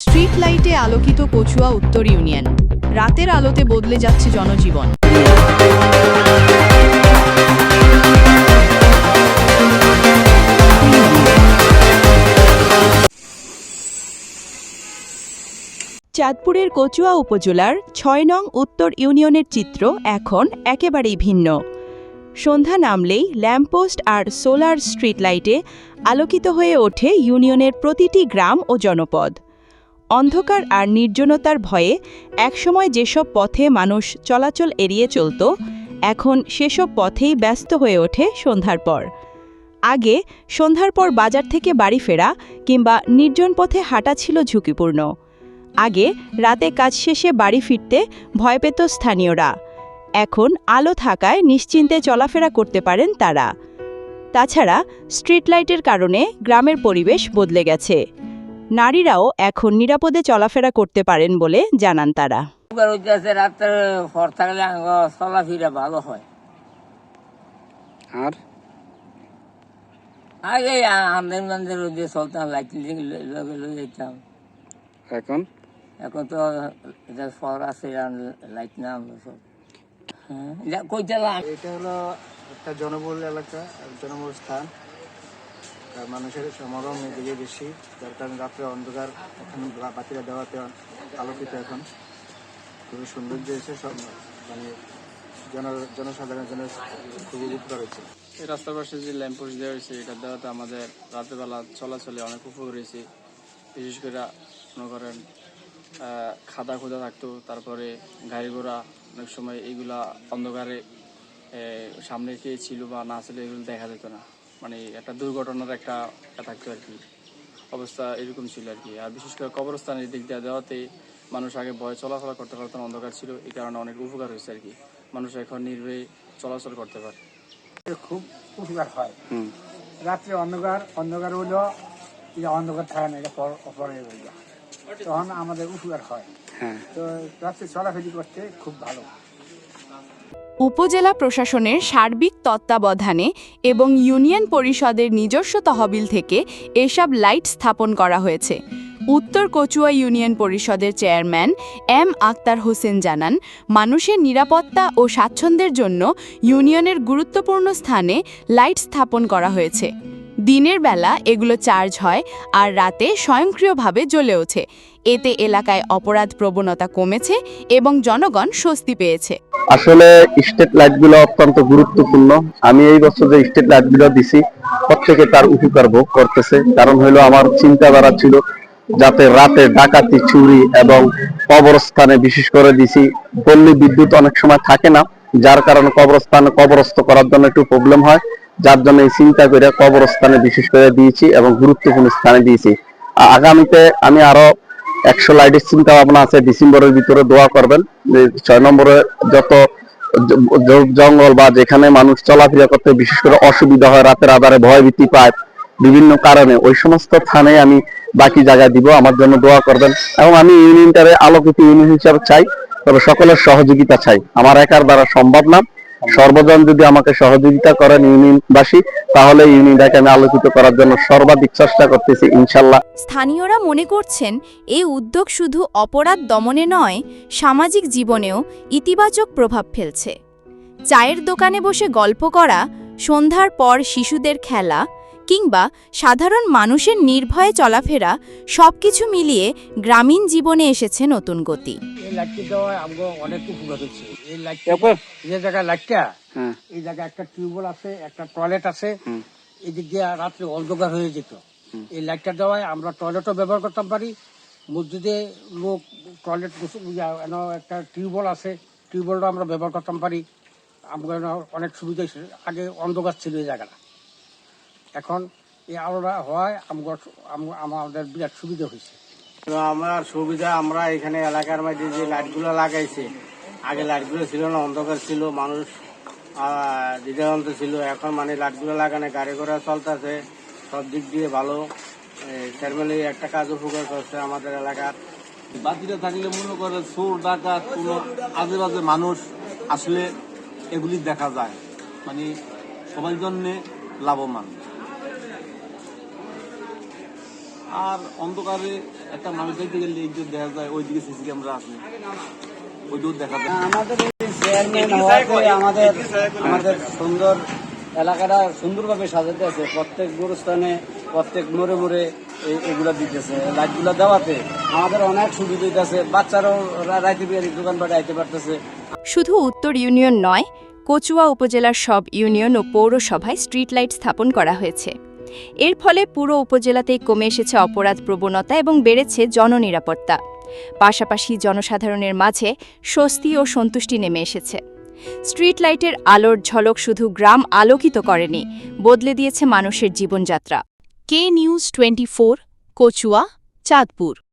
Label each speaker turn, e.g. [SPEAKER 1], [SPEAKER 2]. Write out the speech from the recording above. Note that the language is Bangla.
[SPEAKER 1] স্ট্রিট লাইটে আলোকিত কচুয়া উত্তর ইউনিয়ন। রাতের আলোতে বদলে যাচ্ছে জনজীবন। চাঁদপুরের কচুয়া উপজেলার ছয় নং উত্তর ইউনিয়নের চিত্র এখন একেবারেই ভিন্ন। সন্ধ্যা নামলেই ল্যাম্পপোস্ট আর সোলার স্ট্রিট লাইটে আলোকিত হয়ে ওঠে ইউনিয়নের প্রতিটি গ্রাম ও জনপদ। অন্ধকার আর নির্জনতার ভয়ে একসময় যেসব পথে মানুষ চলাচল এড়িয়ে চলত, এখন সেসব পথেই ব্যস্ত হয়ে ওঠে সন্ধ্যার পর। আগে সন্ধ্যার পর বাজার থেকে বাড়ি ফেরা কিংবা নির্জন পথে হাঁটা ছিল ঝুঁকিপূর্ণ। আগে রাতে কাজ শেষে বাড়ি ফিরতে ভয় পেত স্থানীয়রা। এখন আলো থাকায় নিশ্চিন্তে চলাফেরা করতে পারেন তারা। তাছাড়া স্ট্রিট লাইটের কারণে গ্রামের পরিবেশ বদলে গেছে। নারীরাও এখন নিরাপদে চলাফেরা করতে পারেন বলে জানান তারা।
[SPEAKER 2] রাত্রে থাকলে চলাফেরা ভালো হয়।
[SPEAKER 3] আর?
[SPEAKER 2] আগে আমাদের মন্দির দিয়ে চলতাম লাইট লগে লগে যেতাম
[SPEAKER 3] এখন?
[SPEAKER 2] এখন তো এটা আছে লাইট না আমরা সব। হ্যাঁ
[SPEAKER 3] এটা হলো একটা জনবহুল এলাকা জনবহুল স্থান। মানুষের সমাগম এদিকে বেশি। যার কারণে রাত্রে অন্ধকার, এখন বা- বাতিরা দেওয়াতে আলোকিত এখন। খুবই সৌন্দর্য হয়েছে সব মানে জন জনসাধারণের জন্য খুবই উপকার হয়েছে।
[SPEAKER 4] এই রাস্তার পাশে যে ল্যাম্পোস্ট দেওয়া হয়েছে, এটা দেওয়াতে আমাদের রাতেরবেলা চলাচলে অনেক উপকার হয়েছে। বিশেষ করে মনে করেন খাদা খুদা থাকতো, তারপরে গাড়ি ঘোড়া অনেক সময় এইগুলা অন্ধকারে সামনে কে ছিল বা না ছিল এগুলো দেখা যেত না। মানে একটা দুর্ঘটনার একটা থাকতো আর কি। অবস্থা এরকম ছিল আর কি। আর বিশেষ করে কবরস্থানের দিক দিয়ে দেওয়াতে মানুষ আগে ভয় চলাফেরা করতে পারতো না অন্ধকার ছিল। এই কারণে অনেক উপকার হয়েছে আর কি। মানুষ এখন নির্ভয়ে চলাচল করতে পারে।
[SPEAKER 5] খুব উপকার হয়। রাত্রে অন্ধকার অন্ধকার হইল অন্ধকার থাকে না এটা পর অপরে তখন আমাদের উপকার হয়।
[SPEAKER 3] হ্যাঁ।
[SPEAKER 5] তো রাত্রে চলাফেরি করতে খুব ভালো।
[SPEAKER 1] উপজেলা প্রশাসনের সার্বিক তত্ত্বাবধানে এবং ইউনিয়ন পরিষদের নিজস্ব তহবিল থেকে এসব লাইট স্থাপন করা হয়েছে। উত্তর কচুয়া ইউনিয়ন পরিষদের চেয়ারম্যান এম আক্তার হোসেন জানান, মানুষের নিরাপত্তা ও স্বাচ্ছন্দ্যের জন্য ইউনিয়নের গুরুত্বপূর্ণ স্থানে লাইট স্থাপন করা হয়েছে। দিনের বেলা এগুলো চার্জ হয় আর রাতে স্বয়ংক্রিয়ভাবে জ্বলে ওঠে। এতে এলাকায় অপরাধ প্রবণতা কমেছে এবং জনগণ স্বস্তি পেয়েছে।
[SPEAKER 6] আসলে স্টেট লাইটগুলো অত্যন্ত গুরুত্বপূর্ণ। আমি এই বছর যে স্টেট লাইটগুলো দিছি, প্রত্যেকে তার উপকার ভোগ করতেছে। কারণ হলো আমার চিন্তাধারা ছিল যাতে রাতে ডাকাতি, চুরি এবং কবরস্থানে বিশেষ করে দিছি, পল্লী বিদ্যুৎ অনেক সময় থাকে না, যার কারণে কবরস্থান কবরস্থ করার জন্য একটু প্রবলেম হয়। যার জন্য এই চিন্তা করে কবরস্থানে বিশেষ করে দিয়েছি এবং গুরুত্বপূর্ণ স্থানে দিয়েছি। আগামীতে আমি আরও একশো লাইটের চিন্তা ভাবনা আছে, ডিসেম্বরের ভিতরে দোয়া করবেন যে ছয় নম্বরে যত জঙ্গল বা যেখানে মানুষ চলাফেরা করতে বিশেষ করে অসুবিধা হয়, রাতের আধারে ভয় ভীতি পায় বিভিন্ন কারণে, ওই সমস্ত স্থানে আমি বাকি জায়গায় দিব, আমার জন্য দোয়া করবেন। এবং আমি ইউনিয়নটারে আলোকিত ইউনিয়ন হিসাবে চাই, তবে সকলের সহযোগিতা চাই। আমার একার দ্বারা সম্ভব না। সর্বজন যদি আমাকে সহযোগিতা করেন ইউনিয়নবাসী, তাহলে ইউনিয়নটাকে আমি আলোচিত করার জন্য সর্বাধিক চেষ্টা করতেছি, ইনশাল্লাহ।
[SPEAKER 7] স্থানীয়রা মনে করছেন এই উদ্যোগ শুধু অপরাধ দমনে নয়, সামাজিক জীবনেও ইতিবাচক প্রভাব ফেলছে। চায়ের দোকানে বসে গল্প করা, সন্ধ্যার পর শিশুদের খেলা কিংবা সাধারণ মানুষের নির্ভয়ে চলাফেরা সবকিছু মিলিয়ে গ্রামীণ জীবনে এসেছে নতুন গতি।
[SPEAKER 5] এই লাইটটি জায়গায়
[SPEAKER 3] হ্যাঁ।
[SPEAKER 5] এই জায়গায় একটা টিউবওয়েল আছে একটা টয়লেট আছে। এদিক রাত্রে অন্ধকার হয়ে যেত। এই লাইটটা দেওয়ায় আমরা টয়লেটও ব্যবহার করতে পারি। মসজিদে লোক টয়লেট একটা টিউবওয়েল আছে টিউবওয়েলটা আমরা ব্যবহার করতে পারি। আমরা অনেক সুবিধা আগে অন্ধকার ছিল এই জায়গাটা। এখন এই আলোটা হওয়ায় আমাদের বিরাট সুবিধা হয়েছে।
[SPEAKER 3] আমার সুবিধা আমরা এখানে এলাকার মধ্যে যে লাইটগুলো লাগাইছি আগে লাইটগুলো ছিল না অন্ধকার ছিল মানুষ দ্বিধান্ত ছিল। এখন মানে লাইটগুলো লাগানো গাড়ি ঘোড়া চলতেছে সব দিক দিয়ে ভালো। চেয়ারম্যান একটা কাজ উপকার করছে আমাদের এলাকার।
[SPEAKER 8] বাতিটা থাকলে মনে করে চোর ডাকাত কোনো আজে বাজে মানুষ আসলে এগুলি দেখা যায়। মানে সবার জন্যে লাভবান। আর অন্ধকারে একটা মানুষ দেখতে গেলে এই যে দেখা যায় ওইদিকে সিসি ক্যামেরা আছে। ওই দূর দেখা যায়।
[SPEAKER 9] আমাদের চেয়ারম্যান হওয়াতে আমাদের আমাদের সুন্দর এলাকাটা সুন্দরভাবে সাজাতে আছে। প্রত্যেক গুরুস্থানে প্রত্যেক মোড়ে মোড়ে এগুলা দিতেছে। লাইটগুলো দেওয়াতে আমাদের অনেক সুবিধা দিতেছে বাচ্চারাও রাইতে বিয়ারি দোকান আইতে পারতেছে।
[SPEAKER 7] শুধু উত্তর ইউনিয়ন নয় কচুয়া উপজেলার সব ইউনিয়ন ও পৌরসভায় স্ট্রিট লাইট স্থাপন করা হয়েছে। এর ফলে পুরো উপজেলাতেই কমে এসেছে অপরাধ প্রবণতা এবং বেড়েছে জননিরাপত্তা। পাশাপাশি জনসাধারণের মাঝে স্বস্তি ও সন্তুষ্টি নেমে এসেছে। স্ট্রিট লাইটের আলোর ঝলক শুধু গ্রাম আলোকিত করেনি, বদলে দিয়েছে মানুষের জীবনযাত্রা। K news twenty Kachua, Chandpur.